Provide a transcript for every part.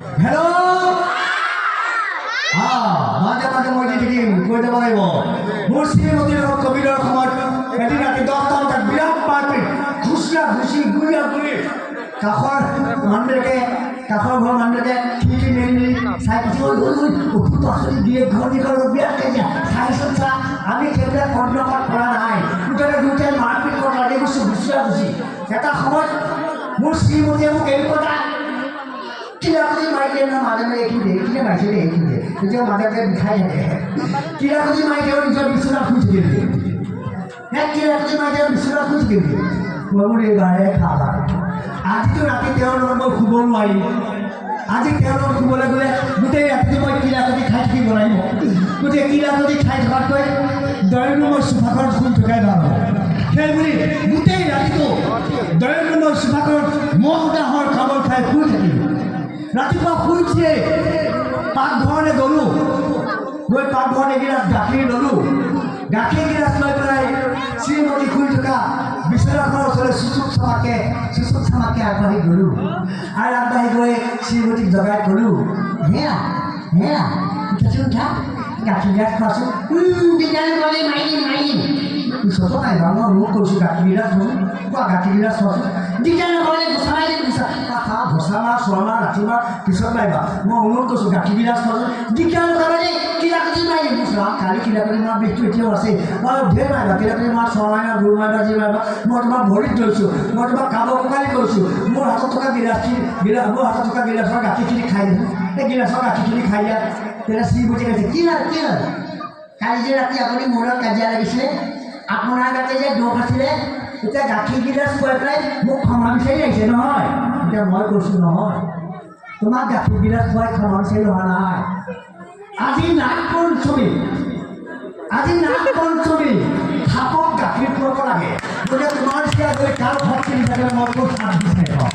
Hello' হা মাজে মাজে মই দি থাকিম কৈ যাব লাগিব মোৰ শ্ৰীমতীৰ লগত কভিডৰ সময়ত এদিন ৰাতি দহটা বজাত বিৰাট মাৰপিট ঘুচিয়া ঘুচি গুৰিয়া গুৰি কাষৰ মানুহবিলাকে কাষৰ ঘৰৰ মানুহবিলাকে খিৰিকি মেলি মেলি চাই পিছে ঐ ঐ ঐ ওষুধ আচলি দিয়ে ঘৰ দীঘল বিৰাট কাজিয়া চাইচোন চা আমি সেইবিলাক কৰ্ণপাত কৰা নাই। মুঠতে দুয়োটাই মাৰপিট কৰা লাগি গৈছোঁ ঘুচিয়া ঘুচি এটা সময়ত মোৰ শ্ৰীমতীয়ে মোক এই কথা কিরাকুতি মাইকে না মাঝে মাঝে একটু দে কিনে দে একটু দে কিন্তু মাথাকে খাই কিরাকুতি মাইকে নিজের বিছানা খুঁজে দিয়ে হ্যাঁ কিরাকুতি মাইকে বিছানা খুঁজে দিয়ে বাবুর গায়ে খাবা আজিতো ৰাতি তেওঁৰ লগত মই শুব নোৱাৰিম আজি লগত শুবলৈ গ'লে গোটেই ৰাতিটো মই কিৰাকুটি খাই থাকিব লাগিব গোটেই কিৰাকুটি খাই থকাতকৈ দৈন্য মই চোফাখন শুই থকাই ভালো সেইবুলি গোটেই ৰাতিটো দৈন্য মই চোফাখনত মহ ডাহৰ খাবৰ খাই শুই থাকিম ৰাতিপুৱা শুই উঠিয়ে গৈ পাকঘৰত এগিলাচ গাখীৰ ল'লোঁ। গাখীৰ গিলাচ লৈ পেলাই শ্ৰীমতী শুই থকা বিচনাখনৰ ওচৰলৈ চুচুক চামাকে চুচুক চামাকে আগবাঢ়ি আৰু আগবাঢ়ি গৈ শ্ৰীমতীক জগাই ক'লোঁ হেয়া হেয়া উঠাচোন উঠা গাখীৰ গিলাচ খোৱাচোন বিদ্যালয় মাৰি মাৰি নাই বাৰু মই কৈছোঁ গাখীৰ গিলাচ কোৱা গাখীৰ গিলাচ খোৱাচোন চোৱা মাৰ ৰাতি মাৰ পিছত মাৰিবা। মই অনুৰোধ কৰিছোঁ, গাখীৰ খোৱাচোন বিজ্ঞান কাৰণে কিলাকুটি মাৰি দিম চোৱা, কালি কিলাকুটি মাৰ বিষটো এতিয়াও আছে মই ঢেৰ মাৰিবা কিলাকুটি মাৰ ছয় মাৰিবা গুৰ মাৰিবা, যি মাৰিবা, মই তোমাক ভৰিত ধৰিছোঁ। মই তোমাক কাব কঁকালি কৰিছোঁ মোৰ হাতত থকা গিলাচটি গিলাচ মোৰ হাতত থকা গিলাচৰ গাখীৰখিনি খাই দিম এই গিলাচৰ গাখীৰখিনি খাই দিয়া। তেতিয়া শ্ৰীমতী কৈছে কি হ'ল কি হ'ল? কালি যে ৰাতি আপুনি মোৰ লগত কাজিয়া লাগিছিলে, আপোনাৰ গাতে যে দোষ আছিলে এতিয়া গাখীৰ গিলাচ খুৱাই পেলাই মোক ক্ষমা বিচাৰি আহিছে, নহয়? এতিয়া মই কৈছোঁ নহয়। তোমাক গাখীৰ গিলাচ খুৱাই বিচাৰি অহা নাই আজি নাগ পঞ্চমী। আজি নাগ পঞ্চমী। সাপক গাখীৰ খুৱাব লাগে। গতিকে তোমাৰ নিচিনা যদি কাল শক্তি নাথাকে মই ক'ত সাপ বিচাৰি পাওঁ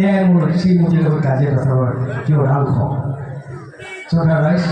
এয়াই মোৰ শ্ৰীমতীৰ লগত কাজিয়া কথাৰ কি অংশ শ্ৰদ্ধা ৰাইজ